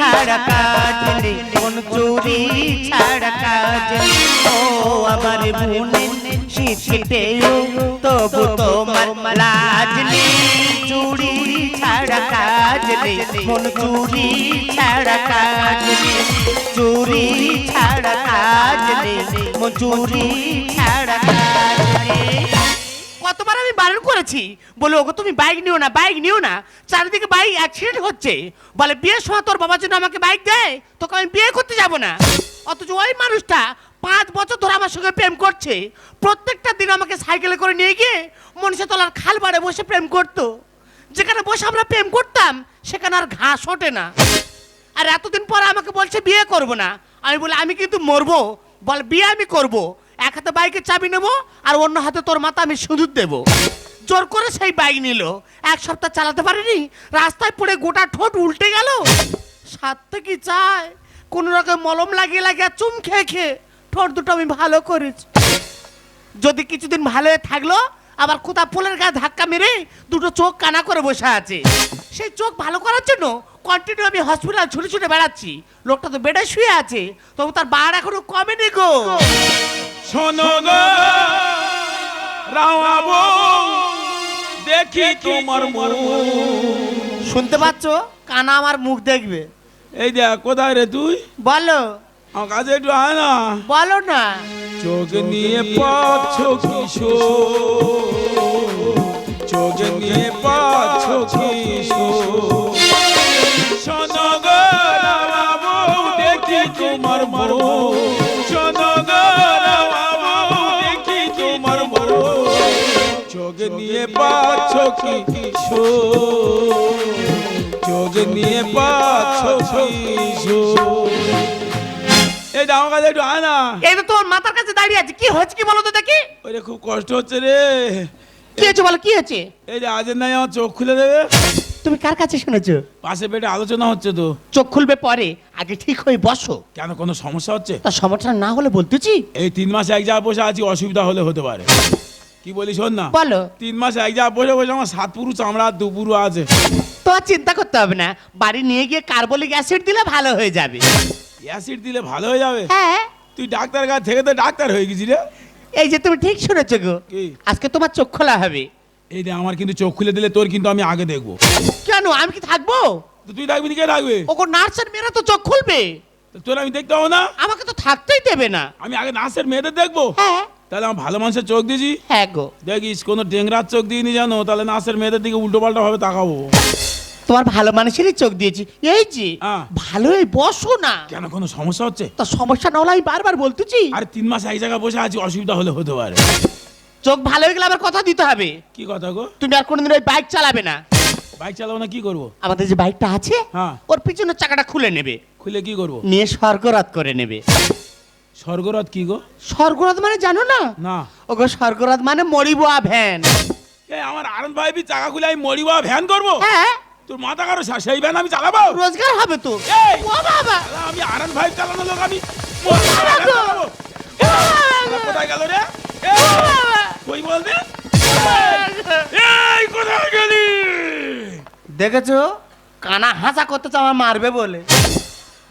ছাড়া কাজ নেই মন চুরি ছাড়া কাজ ও আমার মনে শীতেও তবু তোমার লাজ নেই। চুরি ছাড়া কাজ নেই মন চুরি ছাড়া কাজ নেই। চুরি ছাড়া কাজ নেই মন চুরি ছাড়া কাজ নেই। কতবার আমি বারণ করেছি। বলে, ওগো, তুমি বাইক নিও না, বাইক নিও না। চারিদিকে বাইক অ্যাক্সিডেন্ট হচ্ছে। বলে বিয়ের সময় তোর বাবার জন্য আমাকে বাইক দেয়, তোকে আমি বিয়ে করতে যাব না। অথচ ওই মানুষটা পাঁচ বছর ধরে আমার সঙ্গে প্রেম করছে। প্রত্যেকটা দিন আমাকে সাইকেলে করে নিয়ে গিয়ে মনীষা তলার খাল বাড়ে বসে প্রেম করতো। যেখানে বসে আমরা প্রেম করতাম, সেখানে আর ঘাস ওঠে না। আর এতদিন পর আমাকে বলছে, বিয়ে করব না। আমি বলি, আমি কিন্তু মরবো। বল, বিয়ে আমি করব। এক হাতে বাইকের চাবি নেব, আর অন্য হাতে তোর মাথা আমি সিঁদুর দেবো। জোর করে সেই বাইক নিল। এক সপ্তাহ চালাতে পারিনি, রাস্তায় পড়ে গোটা ঠোঁট উল্টে গেল। সাথে কি চায় কোন রকম মলম লাগিয়ে লাগিয়ে চুম খেয়ে খেয়ে ঠোঁট দুটো আমি ভালো করেছি। যদি কিছুদিন ভালো হয়ে থাকল, আবার কোথা পোলের গায়ে ধাক্কা মেরে দুটো চোখ কানা করে বসে আছে। সেই চোখ ভালো করার জন্য কন্টিনিউ আমি হসপিটাল ছুটে ছুটে বেড়াচ্ছি। লোকটা তো বেডে শুয়ে আছে তবু তার বার এখনও কমেনি গো। শোনো গো রাওয়াবো দেখি তোমার মুখ। শুনতে পাচ্ছ? কানা আমার মুখ দেখবে। এই দেখ কোথায় রে তুই? বলো। আমার কাছে একটু আয় না। বলো না। চোখ নিয়ে পাচ্ছ কিশোর চোখ নিয়ে পাচ্ছ কিশোর রাওয়াবো দেখি তোমার গো রাওয়াবো দেখি তোমার মুখ চোখ নিয়ে পাচ্ছ কিশোর চোখ নিয়ে পাচ্ছ কিশোর এই দাম কাছে একটু আয় না এই তো তোমার মাথার কাছে দাঁড়িয়ে আছে কি হয়েছে কি বলো তো দেখি? ওরে খুব কষ্ট হচ্ছে রে। কি হয়েছে বলো কি হয়েছে? এই যে আজের নাই আমার চোখ খুলে দেবে। তুমি কার কাছে শুনেছো? পাশে পেটে আলোচনা হচ্ছে তো। চোখ খুলবে পরে আগে ঠিক হয়ে বসো। কেন কোনো সমস্যা হচ্ছে? তা সমস্যা না হলে বলতেছি। এই তিন মাস এক জায়গায় বসে আছি অসুবিধা হলে হতে পারে। কি বলি শোন না। বলো। তিন মাস এক জায়গায় বসে বসে আমার সাত পুরু চামড়া আর দু পুরু আছে। তো আর চিন্তা করতে হবে না। বাড়ি নিয়ে গিয়ে কার্বলিক অ্যাসিড দিলে ভালো হয়ে যাবে। অ্যাসিড দিলে ভালো হয়ে যাবে? হ্যাঁ। তুই ডাক্তার কাছে থেকে তো ডাক্তার হয়ে গেছি রে। এই যে তুমি ঠিক শুনেছো গো। কি? আজকে তোমার চোখ খোলা হবে। এই রে আমার কিন্তু চোখ খুলে দিলে তোর কিন্তু আমি আগে দেখব। কেন? আমি কি থাকব? তো তুই ডাকবি না কে ডাকবে ওগো নার্সের মেয়েরা তো চোখ খুলবে। তো তোর আমি দেখতে হব না? আমাকে তো থাকতেই দেবে না। আমি আগে নার্সের মেয়েদের দেখব? হ্যাঁ। তাহলে আমার ভালো মানুষের চোখ দিয়েছি? হ্যাঁ গো। দেখিস কোনো ডেংরার চোখ দিয়ে নি জানো? তাহলে নার্সের মেয়েদের দিকে উল্টো পাল্টা ভাবে তাকাবো। তোমার ভালো মানুষেরই চোখ দিয়েছি। এই যে হ্যাঁ। ভালোই বসো না। কেন কোনো সমস্যা হচ্ছে? তা সমস্যা না হলে আমি বারবার বলতেছি। আর তিন মাস এক জায়গায় বসে আছি অসুবিধা হলে হতে পারে। চোখ ভালো হয়ে গেলে আবার কথা দিতে হবে। কি কথা গো? তুমি আর কোনোদিন ওই বাইক চালাবে না। বাইক চালাবো না কি করব? আমাদের যে বাইকটা আছে হ্যাঁ। ওর পিছনের চাকাটা খুলে নেবে। খুলে কি করব? নিয়ে স্বর্গরাত করে নেবে। স্বর্গরথ কি গো? স্বর্গরাত মানে জানো না? না। ওগো স্বর্গরাত মানে মরিবুয়া ভ্যান। এই আমার আনন্দ ভাই চাকা খুলে আমি মরিবা ভ্যান করব? হ্যাঁ। তোর মাথা কারও সেই ভ্যান আমি চালাবো? রোজগার হবে তো। এই! ও বাবা! শালা, আমি আনন্দ ভাই চালানো লোক আমি চালাবো। শালা, কোথায় গেল রে? কই বলতে? এই কোথায় গেলি? দেখেছ? কানা হাসা করতে চাও আমার মারবে বলে।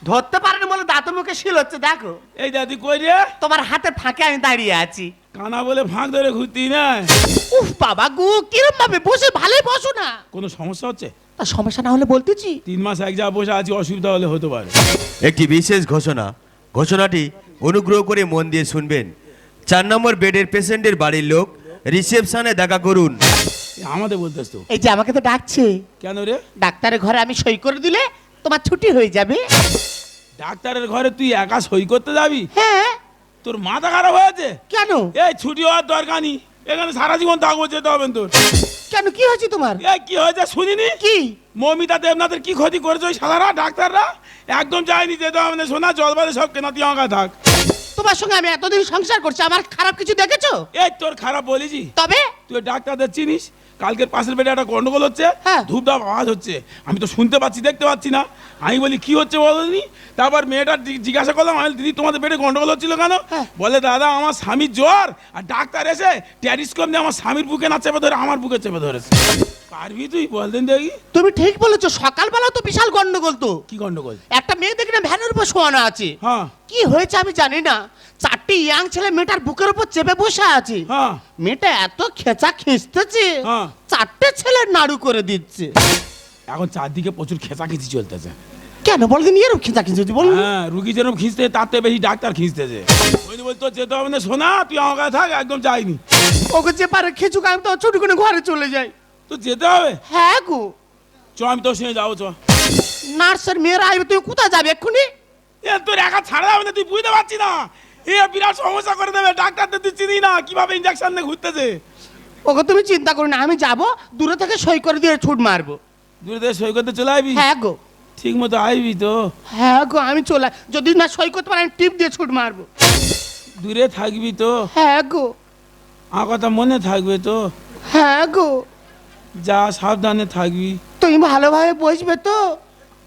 ধরতে পারেনি বলে দাঁত মুখে শিল হচ্ছে দেখো। এই দাদি কই রে? তোমার হাতে ফাঁকে আমি দাঁড়িয়ে আছি। কানা বলে ফাঁক ধরে ঘুরতি না উফ বাবা গু কিরম ভাবে বসে ভালোই বসো না। কোনো সমস্যা হচ্ছে? তা সমস্যা না হলে বলতেছি। তিন মাস এক জায়গায় বসে আছি অসুবিধা হলে হতে পারে। একটি বিশেষ ঘোষণা। ঘোষণাটি অনুগ্রহ করে মন দিয়ে শুনবেন। চার নম্বর বেডের পেশেন্টের বাড়ির লোক রিসেপশনে দেখা করুন। আমাদের বলতেস তো এই যে আমাকে তো ডাকছে। কেন রে? ডাক্তারের ঘরে আমি সই করে দিলে তোমার ছুটি হয়ে যাবে। ডাক্তারের ঘরে তুই একা সই করতে যাবি? হ্যাঁ। তোর মাথা খারাপ হয়েছে? কেন? এই ছুটি হওয়ার দরকার নেই। এখানে সারা জীবন থাকব যেতে হবে তোর। কেন? কি হয়েছে তোমার? কি হয়েছে শুনিনি? কি? মমিতা দেবনাথের কি ক্ষতি করেছে ওই সালারা ডাক্তাররা? একদম যায়নি যে হবে না সোনা জল বাদে সব কেনা তুই আমাকে থাক। তোমার সঙ্গে আমি এতদিন সংসার করছি আমার খারাপ কিছু দেখেছ? এই তোর খারাপ বলেছি তবে? তুই ডাক্তারদের চিনিস? কালকের পাশের বেডে একটা গন্ডগোল হচ্ছে হ্যাঁ। ধূপধাপ আওয়াজ হচ্ছে। আমি তো শুনতে পাচ্ছি দেখতে পাচ্ছি না। আমি বলি কি হচ্ছে বলনি? তারপর মেয়েটা জিজ্ঞাসা করলাম আমি দিদি তোমাদের বেডে গন্ডগোল হচ্ছিল কেন? হ্যাঁ। বলে দাদা আমার স্বামীর জ্বর আর ডাক্তার এসে ট্যারিস্কোপ দিয়ে আমার স্বামীর বুকে না চেপে ধরে আমার বুকে চেপে ধরেছে। পারবি তুই? বলতেন দেখি। তুমি ঠিক বলেছ সকালবেলা তো বিশাল গন্ডগোল তো। কি গন্ডগোল? একটা মেয়ে দেখি না ভ্যানের উপর শোয়ানো আছে। হ্যাঁ। কি হয়েছে আমি জানি না। চারটি ইয়াং ছেলে মেয়েটার বুকের উপর চেপে বসে আছে। হ্যাঁ। মেয়েটা এত খেঁচা খিঁচতেছে হ্যাঁ। চারটে ছেলে নাড়ু করে দিচ্ছে। এখন চারদিকে প্রচুর খেঁচাখিচি চলতেছে। কেন বলদিন এরকম খেঁচা খিঁচেছি বলুন। হ্যাঁ রুগী যেরকম খিঁচতে থেকে বেশি ডাক্তার খিঁচতেছে। ওই বলতো যেতে হবে না শোনা তুই আমার কাছে থাক একদম যাইনি। ওকে যে পারে খেঁচুক আমি তো ছুটি করে ঘরে চলে যাই। তো যেতে হবে? হ্যাঁ গো। চ আমি তোর সঙ্গে যাব চ। নার্সের মেয়েরা আসবে তুমি কোথায় যাবে এক্ষুনি? এ তোর একা ছাড়া যাবে না তুই বুঝতে পারছি না। এ বিরাট সমস্যা করে দেবে ডাক্তারদের তুই চিনি না কীভাবে ইঞ্জেকশন নিয়ে ঘুরতেছে? ওকে তুমি চিন্তা করো না আমি যাব দূরে থেকে সই করে দিয়ে ছুট মারবো। দূরে থেকে সই করতে চলে আসবি হ্যাঁ গো। ঠিক মতো আইবি তো। হ্যাঁ গো আমি চলে যদি না সই করতে পারি আমি টিপ দিয়ে ছুট মারবো। দূরে থাকবি তো। হ্যাঁ গো। আমার কথা মনে থাকবে তো। হ্যাঁ গো। যা সাবধানে থাকবি। তুমি ভালোভাবে বসবে তো।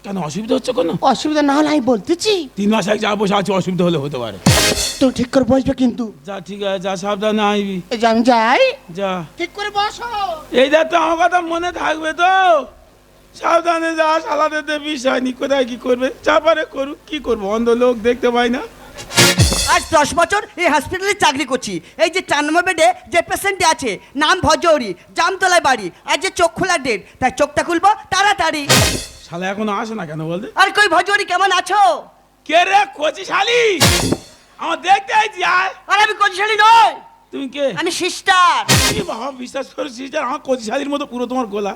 কেন অসুবিধা হচ্ছে কোনো? অসুবিধা না হলে আমি বলতেছি। তিন মাস এক যা বসে আছে অসুবিধা হলে হতে পারে। তুমি ঠিক করে বসবে কিন্তু। যা ঠিক আছে যা সাবধানে আইবি। এই যে আমি যাই। যা। ঠিক করে বসো। এই দেখ তো আমার কথা মনে থাকবে তো। সাবধানে যা সালাদের বিষয় নি কোথায় কি করবে? যা পারে করুক কি করব? অন্ধ লোক দেখতে পাই না। আজ দশ বছর এই হসপিটালে চাকরি করছি। এই যে চার নম্বর বেডে যে পেশেন্টটি আছে নাম ভজৌরি জামতলায় বাড়ি আর যে চোখ খোলার ডেট তাই চোখটা খুলবো তাড়াতাড়ি। শালা এখনও আসে না কেন বলতে? আর কই ভজৌরি কেমন আছো? কে রে কচি শালি আমার দেখতে আইছি আয়। আর আমি কচিশালী নই। তুমি কে? আমি সিস্টার কি বাবা বিশ্বাস করেছিস যে আমার কচি শালির মতো পুরো তোমার গলা।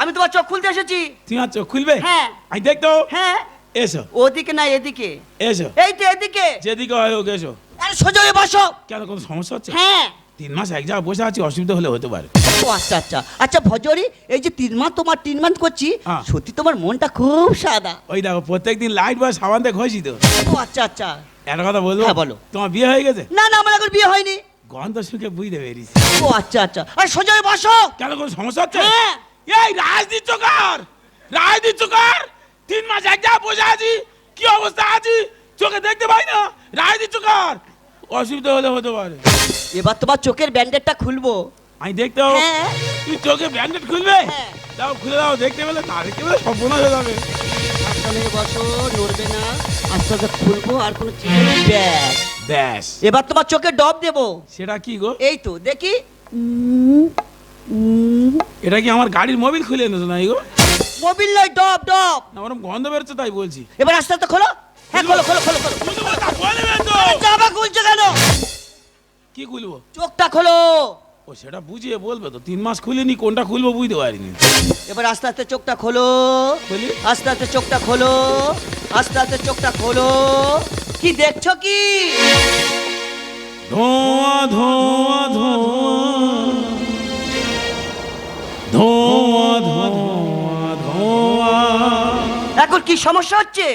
আমি তোমার চোখ খুলতে এসেছি। তুমি আর চোখ খুলবে? হ্যাঁ। আমি দেখতো হ্যাঁ। এসো। ওদিকে না এদিকে। এসো। এই তো এদিকে। যেদিকে হয় হোক এসো। আরে সোজা হয়ে বসো। কেন কোনো সমস্যা হচ্ছে? হ্যাঁ। তিন মাস এক জায়গায় বসে আছি অসুবিধা হলে হতে পারে। ও আচ্ছা আচ্ছা। আচ্ছা ভজরি এই যে তিন মাস তোমার তিন মাস করছি হ্যাঁ। সত্যি তোমার মনটা খুব সাদা। ওই দেখো প্রত্যেকদিন লাইট বা সাবান দিয়ে ঘষি তো। ও আচ্ছা আচ্ছা। একটা কথা বলব? হ্যাঁ, বলো। তোমার বিয়ে হয়ে গেছে? না না আমার এখন বিয়ে হয়নি। গন্ধ শুকে বুঝতে পেরেছি। ও আচ্ছা আচ্ছা। আর সোজা হয়ে বসো। কেন কোনো সমস্যা হচ্ছে? হ্যাঁ। এই রাজনীতি চোকার রাজনীতি চোকার তিন মাস এক জায়গায় বসে আছি কি অবস্থা আছি চোখে দেখতে পাই না রাজনীতি চোকার। অসুবিধা হলে হতে পারে। এবার তোমার চোখের ব্যান্ডেডটা খুলবো। আমি দেখতে পাবো। হ্যাঁ। তুই চোখে ব্যান্ডেড খুলবে? হ্যাঁ। দাও খুলে দাও দেখতে পেলে না দেখতে পেলে সম্পূর্ণ হয়ে যাবে। সাবধানে বসো নড়বে না। আস্তে আস্তে খুলবো আর কোনো চিন্তা নেই। ব্যাস। ব্যাস। এবার তোমার চোখে ডব দেবো। সেটা কি গো? এই তো দেখি। এটা কি আমার গাড়ির মোবিল খুলে এনেছো না গো? মোবিল নয় ডব ডব। না ওরকম গন্ধ বেরোচ্ছে তাই বলছি। এবার আস্তে আস্তে খোলো। হ্যাঁ খোলো খোলো খোলো খোলো। খুলবো তা বলবেন তো। জামা খুলছো কেন? কি খুলবো? চোখটা খোলো। ও সেটা বুঝিয়ে বলবে তো। তিন মাস খুলিনি কোনটা খুলবো বুঝতে পারিনি। এবার আস্তে আস্তে চোখটা খোলো। খুলি? আস্তে আস্তে চোখটা খোলো। আস্তে আস্তে চোখটা খোলো। কি দেখছ কি? ধোঁয়া ধোঁয়া ধোঁয়া। ধোঁয়া ধোঁয়া। এখন কি সমস্যা হচ্ছে?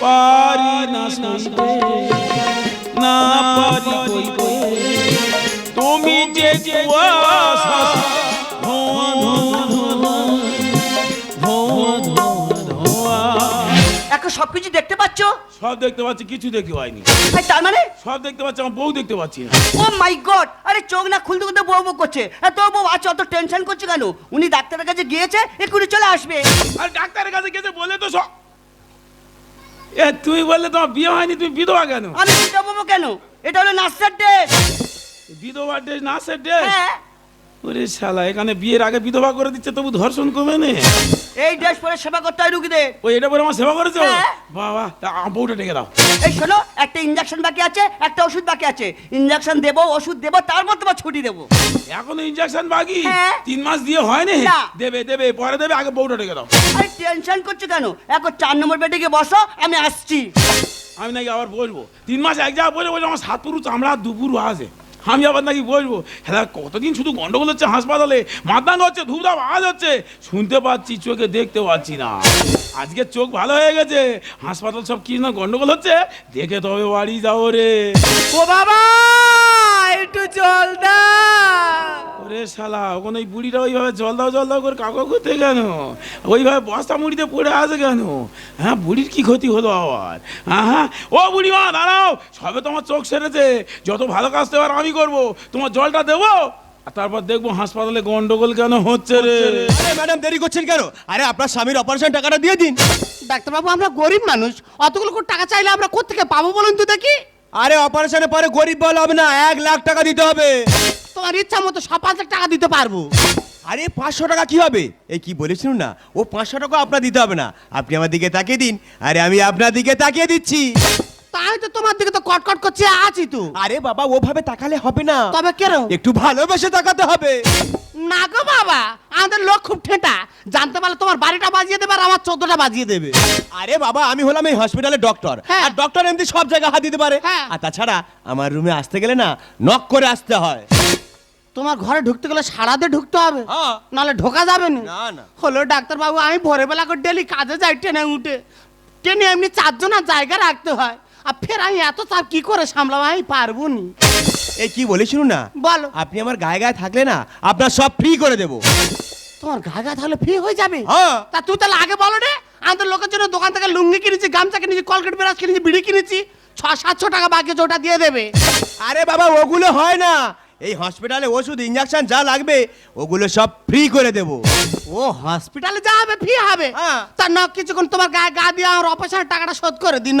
পারি না শুনতে না পারি কইতে তুমি যে কুয়াশা এখন সবকিছু দেখতে পাচ্ছ? সব দেখতে পাচ্ছি কিছু দেখতে পাইনি। আর তার মানে? সব দেখতে পাচ্ছি আমার বউ দেখতে পাচ্ছি না। Oh my god! আরে চোখ না খুলতে খুলতে বউ বউ করছে। আর তোর বউ আছে অত টেনশন করছে কেন? উনি ডাক্তারের কাছে গিয়েছে এক্ষুনি চলে আসবে। আর ডাক্তারের কাছে গেছে বলে তো সব এ তুই বললে তোমার বিয়ে হয়নি তুমি বিধবা কেন? আমি পাবো কেন? এটা হলো নার্সের ড্রেস। বিধবা ড্রেস না সে ড্রেস? হ্যাঁ। ওরে শালা এখানে বিয়ের আগে বিধবা করে দিচ্ছে তবু ধর্ষণ কমে নে। এই ড্রেস পরে সেবা করতে হয় রুগীদের। ওই এটা পরে আমার সেবা করেছ? হ্যাঁ। বাবা তা বউটা ডেকে দাও। এই শোনো একটা ইঞ্জেকশন বাকি আছে একটা ওষুধ বাকি আছে। ইঞ্জেকশন দেবো ওষুধ দেবো তারপর তোমার ছুটি দেবো। এখনও ইনজেকশন বাকি? হ্যাঁ। তিন মাস দিয়ে হয়নি না। দেবে দেবে পরে দেবে আগে বউটা ডেকে দাও। আরে টেনশন করছ কেন? এখন চার নম্বর বেডে গিয়ে বসো আমি আসছি। আমি নাকি আবার বলব তিন মাস এক জায়গায় বলে বলে আমার সাত পুরু চামড়া দুপুর আছে। আমি আবার নাকি বলব হ্যাঁ কতদিন শুধু গন্ডগোল হচ্ছে হাসপাতালে? মাতাঙ্গ হচ্ছে ধুপধাপ আওয়াজ হচ্ছে। শুনতে পাচ্ছি, চোখে দেখতে পাচ্ছি না। আজকে চোখ ভালো হয়ে গেছে। হাসপাতাল সব কি না গন্ডগোল হচ্ছে? দেখে তবে বাড়ি যাও রে। ও বাবা, একটু জল দা ওরে শালা ওখানে ওই বুড়িটা ওইভাবে জল দাও জল দাও করে কাকা করতে কেন? ওইভাবে বস্তা মুড়িতে পড়ে আছে কেন? হ্যাঁ বুড়ির কি ক্ষতি হলো আবার? হ্যাঁ হ্যাঁ ও বুড়িমা দাঁড়াও সবে তোমার চোখ সেরেছে যত ভালো কাজ দেওয়ার আমি করব তোমার জলটা দেবো? আর তারপর দেখব হাসপাতালে গন্ডগোল কেন হচ্ছে রে? আরে ম্যাডাম দেরি করছেন কেন? আরে আপনার স্বামীর অপারেশন টাকাটা দিয়ে দিন। ডাক্তারবাবু আমরা গরিব মানুষ অতগুলো করে টাকা চাইলে আমরা কোথেকে পাবো বলুন তো দেখি? আরে অপারেশনের পরে গরিব বল হবে না এক লাখ টাকা দিতে হবে। তোমার ইচ্ছা মতো সব পাঁচ লাখ টাকা দিতে পারব। আরে পাঁচশো টাকা কি হবে? এই কি বলেছিলেন না? ও পাঁচশো টাকা আপনার দিতে হবে না। আপনি আমার দিকে তাকিয়ে দিন। আরে আমি আপনার দিকে তাকিয়ে দিচ্ছি। তাই তো তোমার দিকে তো কটকট করছে আছি তো। আরে বাবা ওভাবে তাকালে হবে না। তবে কেন? একটু ভালোবেসে তাকাতে হবে। না গো বাবা আমাদের লোক খুব ঠেটা। জানতে পারলে তোমার বাড়িটা বাজিয়ে দেবে আর আমার চোদ্দটা বাজিয়ে দেবে। আরে বাবা আমি হলাম এই হসপিটালের ডক্টর হ্যাঁ। আর ডক্টর এমনি সব জায়গায় হাত দিতে পারে। হ্যাঁ। আর তাছাড়া আমার রুমে আসতে গেলে না নক করে আসতে হয়। তোমার ঘরে ঢুকতে গেলে সারাতে ঢুকতে হবে। হ্যাঁ। নাহলে ঢোকা যাবে না। না, না। হলো ডাক্তারবাবু আমি ভোরবেলা করে ডেলি কাজে যাই ট্রেনে উঠে। ট্রেনে এমনি চারজনের জায়গা রাখতে হয়। আর ফের আমি এত চাপ কি করে সামলাবো? আমি পারব নি। এই কি বলে শুনুন না বলো। আপনি আমার গায়ে গায়ে থাকলে না আপনার সব ফ্রি করে দেবো। তোমার গা গা তাহলে ফ্রি হয়ে যাবে? হ্যাঁ। তা তুই তাহলে আগে বলো রে। আমাদের লোকের জন্য দোকান থেকে লুঙ্গি কিনেছি গামছা কিনেছি কলগেট ব্রাশ কিনেছি বিড়ি কিনেছি। ছ সাতশো টাকা বাকি ওটা দিয়ে দেবে। আরে বাবা ওগুলো হয় না। এই হসপিটালে ওষুধ ইঞ্জেকশন যা লাগবে ওগুলো সব ফ্রি করে দেবো। ও হসপিটালে যা হবে ফ্রি হবে। হ্যাঁ। তা না কিছুক্ষণ তোমার গায়ে গা দিয়ে আমার অপারেশনের টাকাটা শোধ করে দিন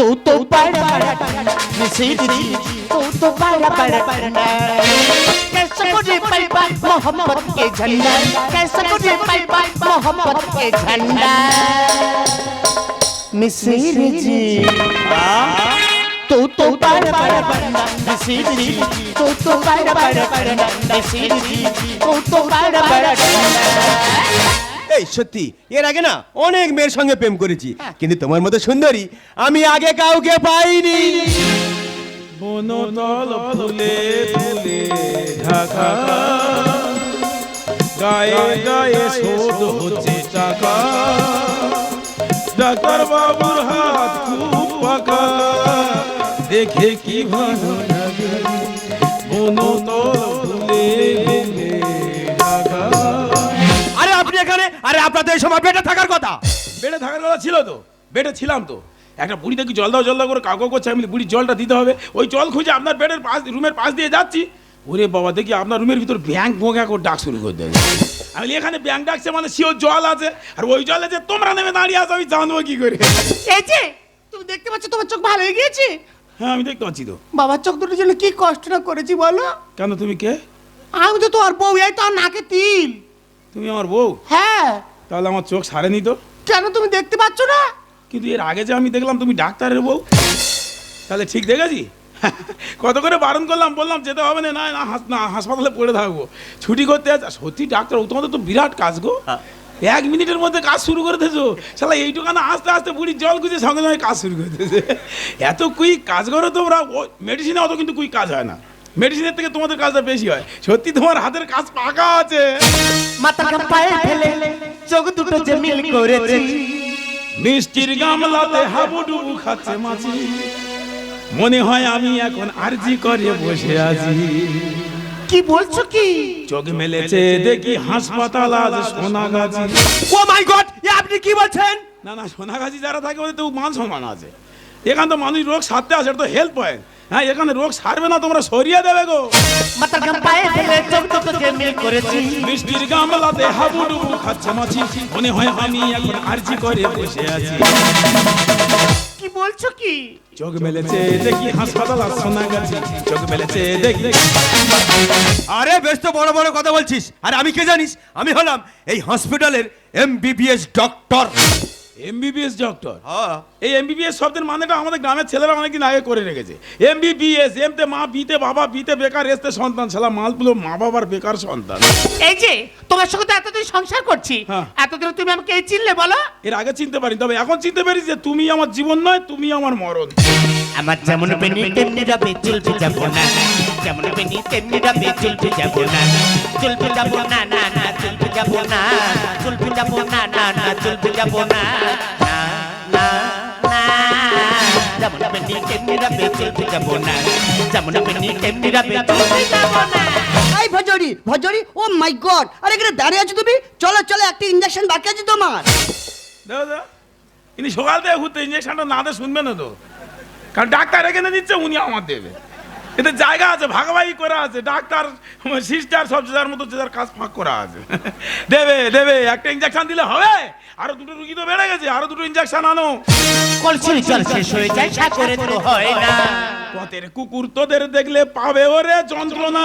तू तो बड़ा बड़ा मिसिर जी तू तो बड़ा बड़ा ठंडा कैसे कोने पाइबा मोहब्बत के झंडा कैसे कोने पाइबा मोहब्बत के झंडा मिसिर जी तू तो बड़ा बड़ा बड़ा मिसिर जी तू तो बड़ा बड़ा बड़ा मिसिर जी तू तो बड़ा बड़ा এই সত্যি এর আগে না অনেক মেয়ের সঙ্গে প্রেম করেছি কিন্তু তোমার মতো সুন্দরী আমি আগে কাউকে পাইনি। বনতল ফুলে ফুলে ঢাকা গায়ে গায়ে শোধ হচ্ছে টাকা ডাক্তার বাবুর হাত খুব পাকা দেখে কি ভালো আরে আপনার তো এই সময় বেটে থাকার কথা। বেডে থাকার কথা ছিল তো বেটে ছিলাম তো। একটা বুড়ি দেখি জল দাও জল দাও করে কাকু করছে আমি বুড়ি জলটা দিতে হবে। ওই জল খুঁজে আপনার বেডের পাশ রুমের পাশ দিয়ে যাচ্ছি। ওরে বাবা দেখি আপনার রুমের ভিতর ব্যাংক বোঁকা করে ডাক শুরু করে দেয়। আমি বলি, এখানে ব্যাংক ডাকছে মানে শিওর জল আছে। আর ওই জলে যে তোমরা নেমে দাঁড়িয়ে আছো আমি জানব কি করে। এই যে তুমি দেখতে পাচ্ছ তোমার চোখ ভালো হয়ে গিয়েছে? হ্যাঁ আমি দেখতে পাচ্ছি তো। বাবার চোখ দুটোর জন্য কি কষ্টটা করেছি বলো? কেন তুমি কে? আমি তো তোমার বউ এই তো আর নাকে তিল। তুমি আমার বউ? হ্যাঁ। তাহলে আমার চোখ সারেনি তো? কেন তুমি দেখতে পাচ্ছ না? কিন্তু এর আগে যে আমি দেখলাম তুমি ডাক্তারের বউ তাহলে ঠিক দেখেছি? কত করে বারণ করলাম বললাম যেতে হবে না না না হাস- না হাসপাতালে পড়ে থাকব। ছুটি করতে আছে সত্যি ডাক্তার তোমাদের তো বিরাট কাজ গো। এক মিনিটের মধ্যে কাজ শুরু করে দিয়েছ। শালা এইটুকানা আস্তে আস্তে বুড়ি জল খুঁজে সঙ্গে সঙ্গে কাজ শুরু করে দিয়েছে। এত কুইক কাজ করো তোমরা মেডিসিনে অত কিন্তু কুইক কাজ হয় না। মেডিসিনের থেকে তোমাদের কাজটা বেশি হয়। সত্যি তোমার হাতের কাজ পাকা আছে। পায়ে ফেলে চোখ দুটো যে মিল করেছি। মিষ্টির গামলাতে হাবুডুবু খাচ্ছে মাছি। মনে হয় আমি এখন আরজি করে বসে আছি। কি বলছো কি? চোখ মেলেছে দেখি হাসপাতাল আজ সোনাগাছি। ও মাই গড এ আপনি কি বলছেন? না না সোনাগাছি যারা থাকে ওদের তো মান সম্মান আছে। এখান তো মানুষ রোগ সারতে আসে এটা তো হেল্প পয়েন্ট হ্যাঁ এখানে রোগ সারবে না তোমরা সরিয়ে দেবে গো। মাথাটা পায়ে ফেলে চোখ দুটো যে মিল করেছি। মিষ্টির গামলাতে হাবুডুবু খাচ্ছে মাছি। মনে হয় আমি এখন আরজি করে বসে আছি। কি বলছো কি? চোখ মেলেছে দেখি হাসপাতাল আর সোনাগাছি চোখ মেলেছে দেখি। আরে বেশ তো বড় বড় কথা বলছিস। আর আমি কে জানিস? আমি হলাম এই হসপিটালের এমবিবিএস ডক্টর। এমবিবিএস ডক্টর হ্যাঁ। এই এমবিবিএস শব্দের মানেটা আমাদের গ্রামের ছেলেরা অনেকদিন আগে করে রেখেছে। এমবিবিএস এমতে মা বিতে বাবা বিতে বেকার এসতে সন্তান ছেলা মালগুলো মা বাবার বেকার সন্তান। এই যে তোমার সঙ্গে তো এতদিন সংসার করছি। হ্যাঁ। এতদিন তুমি আমাকে এই চিনলে বলো। এর আগে চিনতে পারি তবে এখন চিনতে পারি যে তুমি আমার জীবন নয় তুমি আমার মরণ। আমার যেমন বেনি তেমনি রবে চলবে যাব না। যেমন বেনি তেমনি রাবে চলবে যাব না। চলবে যাব না না না। যাব না যাব না না না যাব না না না না যেমন বেনি তেমনি রাবে চলবে যাব না যেমন বেনি তেমনি রাবে চলবে যাব না এই ভজরি ভজরি ও মাই গড আরে এখানে দাঁড়িয়ে আছো তুমি? চলো চলো একটা ইঞ্জেকশন বাকি আছে তোমার। ইনি সকাল থেকে ঘুরতে ইঞ্জেকশনটা না শুনবে না তো। কারণ ডাক্তার এখানে দিচ্ছে উনি আমার দেবে। এতে জায়গা আছে ভাগাভাগি করা আছে ডাক্তার সিস্টার সব যার মতো যে কাজ ফাঁক করা আছে। দেবে দেবে একটা ইঞ্জেকশন দিলে হবে। আরও দুটো রুগী তো বেড়ে গেছে আরও দুটো ইঞ্জেকশন আনো। কলসির জল শেষ হয়ে যায় সাগরে তো হয় না। পথের কুকুর তোদের দেখলে পাবে ওরে যন্ত্রণা।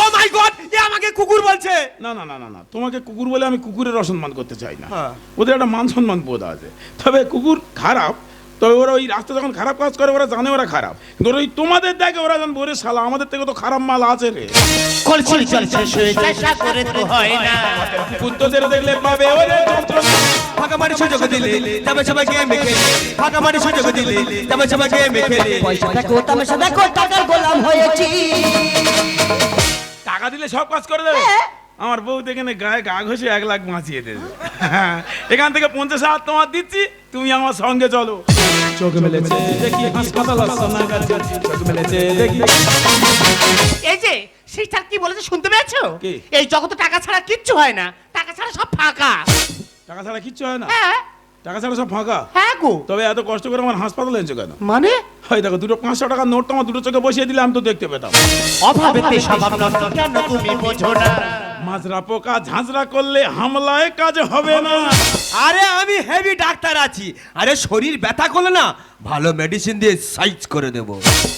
ও মাই গড এ আমাকে কুকুর বলছে। না না না না না তোমাকে কুকুর বলে আমি কুকুরের অসম্মান করতে চাই না। হ্যাঁ। ওদের একটা মান সম্মান বোধ আছে। তবে কুকুর খারাপ তবে ওরা ওই রাস্তা যখন খারাপ কাজ করে ওরা জানে ওরা খারাপ। কিন্তু ওই তোমাদের দেখে ওরা জান ওরে শালা আমাদের থেকে তো খারাপ মাল আছে রে। কলসির জল শেষ যায় সাগরে তো না। কুকুর তোদের দেখলে পাবে ওরে ফাঁকা মারি সুযোগ দিলে তবে সবাই গেমে খেলে। ফাঁকা মারি সুযোগ দিলে তবে সবাই গেমে খেলে। পয়সা দেখো তামাশা দেখো টাকার গোলাম হয়েছি। টাকা দিলে সব কাজ করে দেবে? হ্যাঁ। আমার বউ এখানে গায়ে গা ঘষে এক লাখ বাঁচিয়ে দেবে। এখান থেকে পঞ্চাশ হাজার তোমার দিচ্ছি তুমি আমার সঙ্গে চলো। চোখ মেলেছে দেখি হাসপাতাল আসছে না চোখ মেলেছে দেখি। এই যে সিস্টার কি বলেছে শুনতে পেয়েছ? এই জগতে টাকা ছাড়া কিচ্ছু হয় না। টাকা ছাড়া সব ফাঁকা। টাকা ছাড়া কিচ্ছু হয় না? হ্যাঁ। টাকা ছাড়া সব ফাঁকা? হ্যাঁ গো। তবে এত কষ্ট করে আমার হাসপাতালে এনেছো কেন? মানে? হয় দেখো দুটো পাঁচশো টাকার নোট তোমার দুটো চোখে বসিয়ে দিলে আমি তো দেখতে পেতাম। নষ্ট কেন তুমি বোঝো না? মাজরা পোকা ঝাঁঝরা করলে হামলায় কাজ হবে না আরে আমি হেভি ডাক্তার আছি আরে শরীর ব্যথা করলে না ভালো মেডিসিন দিয়ে সাইজ করে দেব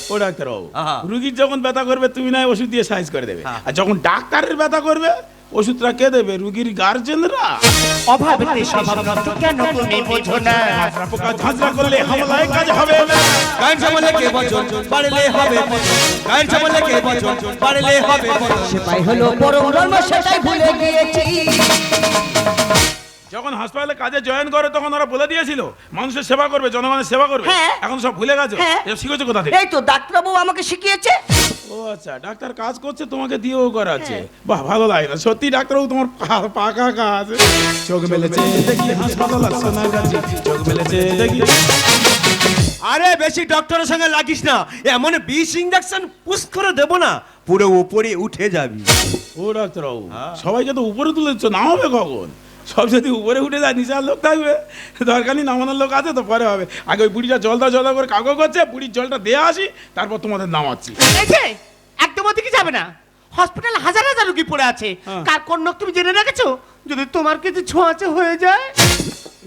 ও ডাক্তার বাবু আহা। রুগীর যখন ব্যথা করবে তুমি না ওষুধ দিয়ে সাইজ করে দেবে হ্যাঁ। আর যখন ডাক্তারের ব্যথা করবে ওষুধটা কে দেবে? রুগীর গার্জেনরা অভাবেতে স্বভাব নষ্ট কেন তুমি বোঝো না? পোকা ঝাঁঝরা করলে হামলায় কাজ হবে না। গায়ের সামনে কে বচন? পারলে হবে গায়ের সামনে কে বচন? পারলে হবে সেটাই হলো পরম ধর্ম সেটাই ভুলে গিয়েছি। যখন হাসপাতালে কাজে জয়েন করে তখন ওরা বলে দিয়েছিল মানুষের সেবা করবে জনগণের সেবা করবে। হ্যাঁ। এখন সব ভুলে গেছো? হ্যাঁ। শিখেছো কোথা থেকে? এই তো ডাক্তারবাবু আমাকে শিখিয়েছে। ও আচ্ছা ডাক্তার কাজ করছে তোমাকে দিয়েও করাচ্ছে। বাহ ভালো লাগে না সত্যি ডাক্তারবাবু তোমার পাকা কাজ। চোখ মেলেছে দেখি হাসপাতাল আসছে না কাছে চোখ মেলেছে দেখি। আরে বেশি ডক্টরের সঙ্গে লাগিস না। এমন বিষ ইঞ্জেকশন পুশ করে দেব না পুরো উপরে উঠে যাবি। ও ডাক্তারবাবু সবাইকে তো উপরে তুলে দিচ্ছ না হবে কখন? সব যদি উপরে উঠে যায় নিচে আর লোক থাকবে। দরকার নেই নামানোর লোক আছে তো পরে হবে। আগে ওই বুড়িটা জল দাও জল করে কাগজ করছে বুড়ির জলটা দিয়ে আসি তারপর তোমাদের নামাচ্ছি। একদম ওদিকে যাবে না। হসপিটালে হাজার হাজার রুগী পড়ে আছে। হ্যাঁ। কার কোন নখ তুমি জেনে রেখেছো? যদি তোমার কিছু ছোঁয়াচে হয়ে যায়।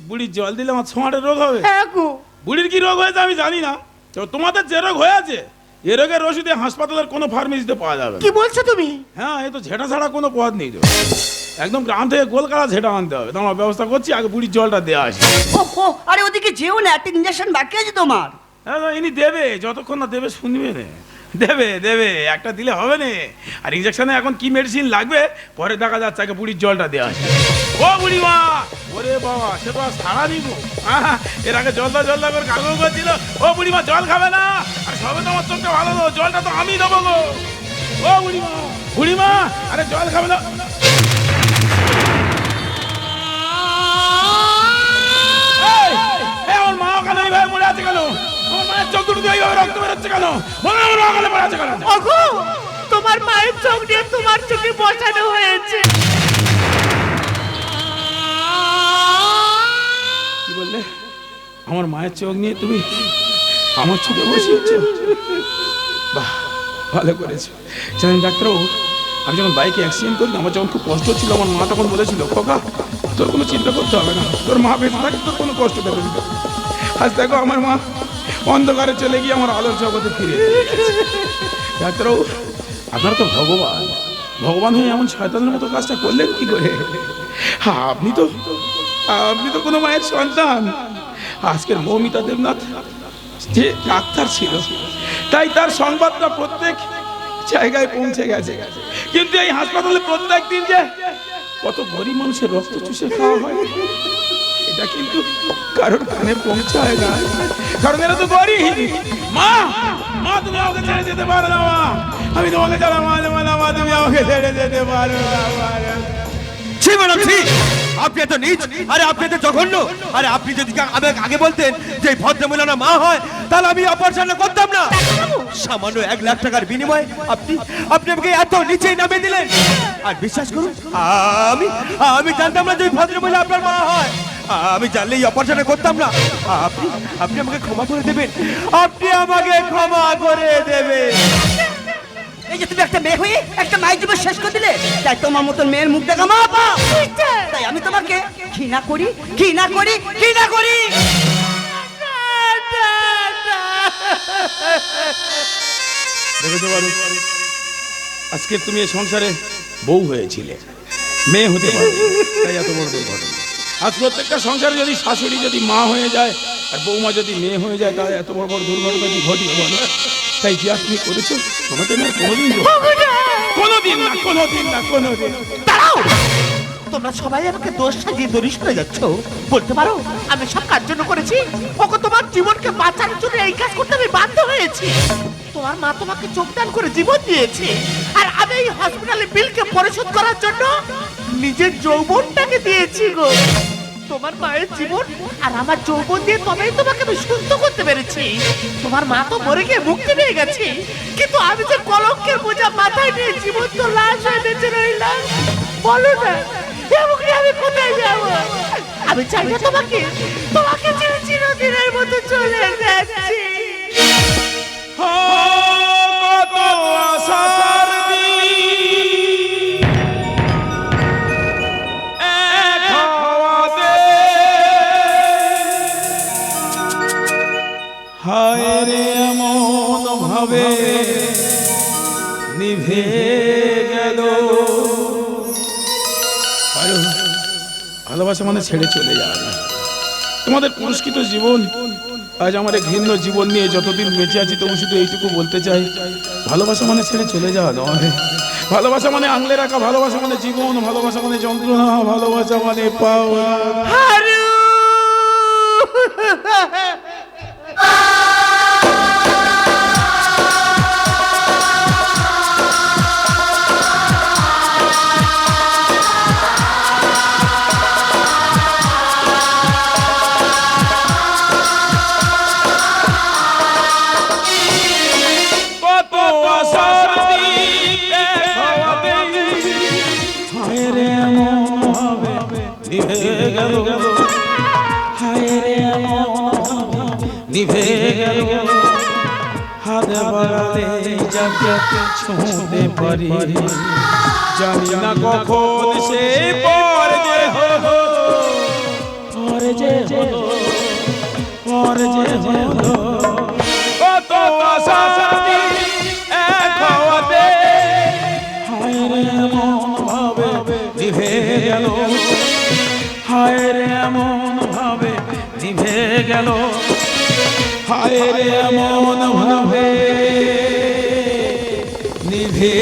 বুড়ির জল দিলে আমার ছোঁয়াটা রোগ হবে। হ্যাঁ গো। বুড়ির কি রোগ হয়েছে আমি জানি না। তো তোমাদের যে রোগ হয়েছে এ রোগের ওষুধে হাসপাতালের কোনো ফার্মেসিতে পাওয়া যাবে কি বলছো তুমি? হ্যাঁ এই তো ঝেঁটা ছাড়া কোনো পথ নেই তো। একদম গ্রাম থেকে গোলকাড়া ঝেঁটা আনতে হবে। তোমার ব্যবস্থা করছি আগে বুড়ির জলটা দেওয়া আসি ও আরে ওদিকে যেও না একটা ইঞ্জেকশন বাকি আছে তোমার। হ্যাঁ ইনি দেবে যতক্ষণ না দেবে শুনবে না। দেবে দেবে একটা দিলে হবে না। আর ইঞ্জেকশনে এখন কি মেডিসিন লাগবে পরে দেখা যাচ্ছে আগে বুড়ির জলটা দেওয়া আসি ও বুড়ি মা ওরে বাবা সে তো সারা দিব আহা, এর আগে জলদা জলদা করে কাগজ করছিল ও বুড়ি মা জল খাবে না। আর সবে তোমার চোখটা ভালো জলটা তো আমি দেবো গো। ও বুড়ি মা বুড়ি মা আরে জল খাবে না। মা ওখানে এইভাবে পড়ে আছে কেন? আমার মায়ের চোখ দুটো দিয়ে এইভাবে রক্ত বেরোচ্ছে কেন? বলো আমার ওখানে পড়ে আছে কেন? ওগো তোমার মায়ের চোখ দিয়ে তোমার চোখে বসানো হয়েছে। কি বললে? আমার মায়ের চোখ নিয়ে তুমি আমার চোখে বসিয়েছ? বাহ ভালো করেছ। জানেন ডাক্তারবাবু আমি যখন বাইকে অ্যাক্সিডেন্ট করি আমার যখন খুব কষ্ট ছিল আমার মা তখন বলেছিল খোকা তোর কোনো চিন্তা করতে হবে না। তোর মা বেঁচে থাকে তোর কোনো কষ্ট দেবে না। আজ দেখো আমার মা অন্ধকারে চলে গিয়ে আমার আলোর জগতে ফিরে ডাক্তারবাবু আপনার তো ভগবান। ভগবান হয়ে এমন শয়তানের মতো কাজটা করলেন কি করে? আপনি তো আপনি তো কোনো মায়ের সন্তান। আজকের মৌমিতা দেবনাথ যে ডাক্তার ছিল, তাই তার সংবাদটা প্রত্যেক জায়গায় পৌঁছে গেছে। কিন্তু এই হাসপাতালে প্রত্যেক দিন যে কত গরিব মানুষের রক্ত চুষে খাওয়া হয়। এটা কিন্তু কারোর কানে পৌঁছায় না। কারণ এরা তো গরিব। মা মা, তুমি আমাকে ছেড়ে যেতে পারো না, মা। আমি তোমাকে ছাড়া মা না মা, তুমি আমাকে ছেড়ে যেতে পারো না। ছি, ম্যাডাম, ছি। আপনি এত নিচ। আরে, আপনি এত জঘন্য। আরে, আপনি যদি আগে বলতেন যে এই ভদ্রমহিলা মা হয়, তাহলে আমি অপারেশন করতাম না। সামান্য এক লাখ টাকার বিনিময়ে আপনি আপনি আমাকে এত নিচেই নামে দিলেন। আর বিশ্বাস করুন, আমি আমি জানতাম না যে এই ভদ্রমহিলা আপনার মা হয়। আমি জানলে এই অপারেশন করতাম না। আপনি আপনি আমাকে ক্ষমা করে দেবেন। আপনি আমাকে ক্ষমা করে দেবেন। এই যে তুমি একটা মেয়ে হয়ে একটা মায়ের জীবন শেষ করে দিলে তাই তোমার মতন মেয়ের মুখ দেখা মা পা তাই আমি তোমাকে ঘৃণা করি ঘৃণা করি ঘৃণা করি। আজকে তুমি এই সংসারে বউ হয়েছিলে মেয়ে হতে পারো। তাই এত বড় দুর্ঘটনা। আজ প্রত্যেকটা সংসারে যদি শাশুড়ি যদি মা হয়ে যায়, আর বৌমা যদি মেয়ে হয়ে যায়, তাহলে এত বড় বড় দুর্ঘটনা কি ঘটিয়ে বলো? তাই যে আর তুমি করেছ তোমাকে না কোনোদিন কোনোদিন না কোনোদিন না, কোনোদিন। দাঁড়াও! তোমরা সবাই আমাকে দোষ সাজিয়ে দরিশ করে যাচ্ছ? বলতে পারো, আমি সব কাজ জন্য করেছি। ওকে তোমার জীবনকে বাঁচানোর জন্য এই কাজ করতে আমি বাধ্য হয়েছি। তোমার মা তোমাকে যোগদান করে জীবন দিয়েছে। আর আমি এই হসপিটালে বিলকে পরিশোধ করার জন্য নিজের যৌবনটাকে দিয়েছি গো। তোমার মায়ের জীবন আর আমার যৌবন দিয়ে তবেই তোমাকে আমি সুস্থ করতে পেরেছি। তোমার মা তো মরে গিয়ে মুক্তি পেয়ে গেছে। কিন্তু আমি যে কলঙ্কের বোঝা মাথায় নিয়ে জীবন তো লাশ হয়ে বেঁচে রইলাম, বলো না আমি কোথায় যাব? আমি চাই না তোমাকে তোমাকে চিরদিনের মতো চলে যাচ্ছি। কত আশার দিন এক হাওয়াতে হায় রে এমন ভাবে নিভে গেল ভালোবাসা মানে ছেড়ে চলে যাওয়া। তোমাদের পুরস্কৃত জীবন আজ আমার এক ঘৃণ্য জীবন নিয়ে যতদিন বেঁচে আছি, তবু শুধু এইটুকু বলতে চাই। ভালোবাসা মানে ছেড়ে চলে যাওয়া নয়। ভালোবাসা মানে আংলে রাখা, ভালোবাসা মানে জীবন, ভালোবাসা মানে যন্ত্রণা, ভালোবাসা মানে পাওয়া গেল হাতে বাড়ালে যাকে ছুঁতে পারি। জানি না কখন সে পর যে হলো। যে পর যে কত আশা এক হায় রে এমন ভাবে গেল। হায় রে এমন ভাবে গেল। হায় রে এমন ভাবে নিভে